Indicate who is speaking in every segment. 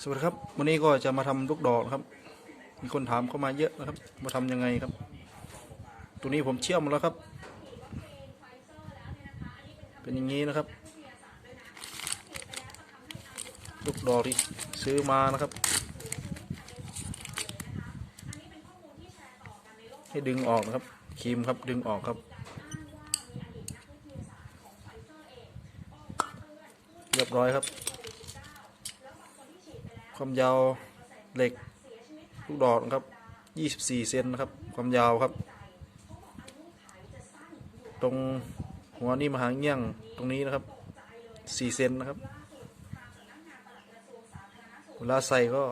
Speaker 1: สวัสดีครับ วันนี้ก็จะมาทำลูกดอกครับ มีคนถามเข้ามาเยอะนะครับมาทำยังไงครับ ตัวนี้ผมเชี่ยมแล้วครับ เป็นอย่างนี้นะครับ ลูกดอกที่ซื้อมานะครับ ให้ดึงออกนะครับครีมครับดึงออกครับ เรียบร้อยครับ ความยาวเหล็กลูกดอกนะครับ 24 เซนนะครับ ความยาวครับ ตรงหัวนี่มาหางเงี้ยงตรงนี้นะครับ 4 เซนนะครับ เวลาใส่ก็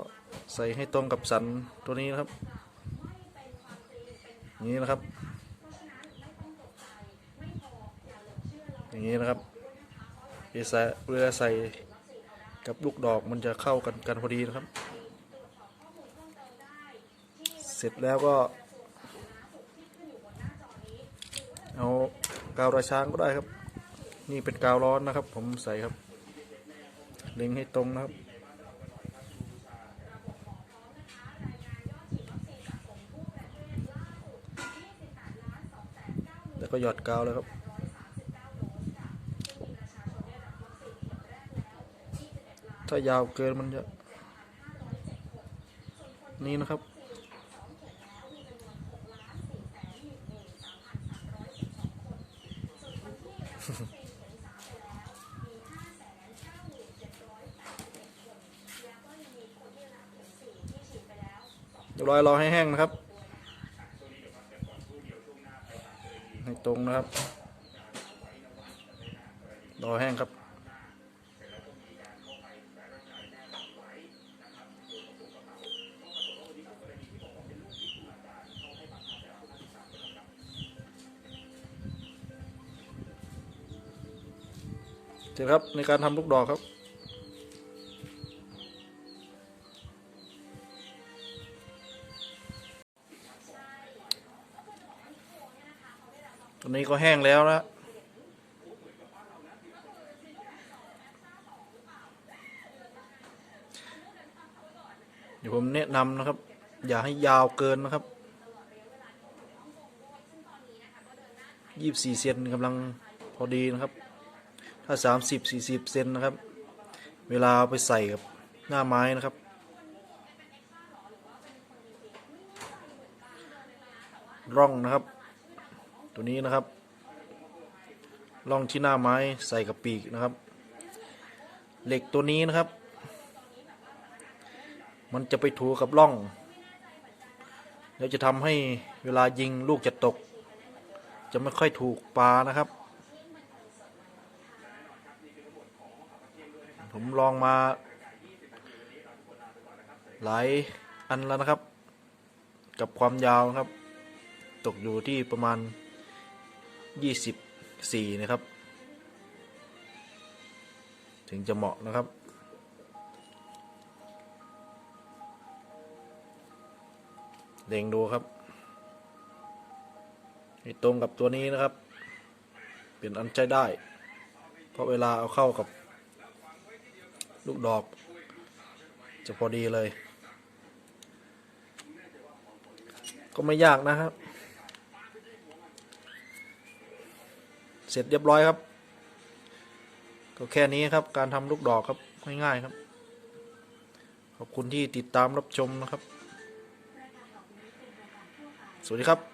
Speaker 1: ใส่ให้ตรงกับสันตัวนี้นะครับอย่างนี้นะครับ อย่างนี้นะครับเวลาใส่เวลาใส่ กับลูกดอกมันจะเข้ากันกันพอดีนะครับ เสร็จแล้วก็ เอากาวราช้างก็ได้ครับ นี่เป็นกาวร้อนนะครับ ผมใส่ครับเล็งให้ตรงนะครับแล้วก็หยอดกาวเลยครับ ถ้ายาวเกินมันจะ นี่นะครับเดี๋ยวรอยรอให้แห้งนะครับ ให้ตรงนะครับ รอแห้งครับ เสร็จครับในการทำลูกดอกครับ ตอนนี้ก็แห้งแล้วนะเดี๋ยวผมแนะนำนะครับ อย่าให้ยาวเกินนะครับยี่สิบสี่เซนกำลังพอดีนะครับ ถ้าสามสิบสี่สิบเซนนะครับ เวลาเอาไปใส่กับหน้าไม้นะครับ ร่องนะครับ ตัวนี้นะครับ ร่องที่หน้าไม้ใส่กับปีกนะครับ เหล็กตัวนี้นะครับ มันจะไปถูกับร่อง แล้วจะทำให้เวลายิงลูกจะตก จะไม่ค่อยถูกปลานะครับ ผมลองมา หลายอันแล้วนะครับ กับความยาวนะครับ ตกอยู่ที่ประมาณ 24 นะครับ ถึงจะเหมาะนะครับเล็งดูครับให้ตรงกับตัวนี้นะครับ เป็นอันใช้ได้ เพราะเวลาเอาเข้ากับ ลูกดอก จะพอดีเลย ก็ไม่ยากนะครับ เสร็จเรียบร้อยครับ ก็แค่นี้ครับ การทำลูกดอกครับง่ายๆครับ ขอบคุณที่ติดตามรับชมนะครับ สวัสดีครับ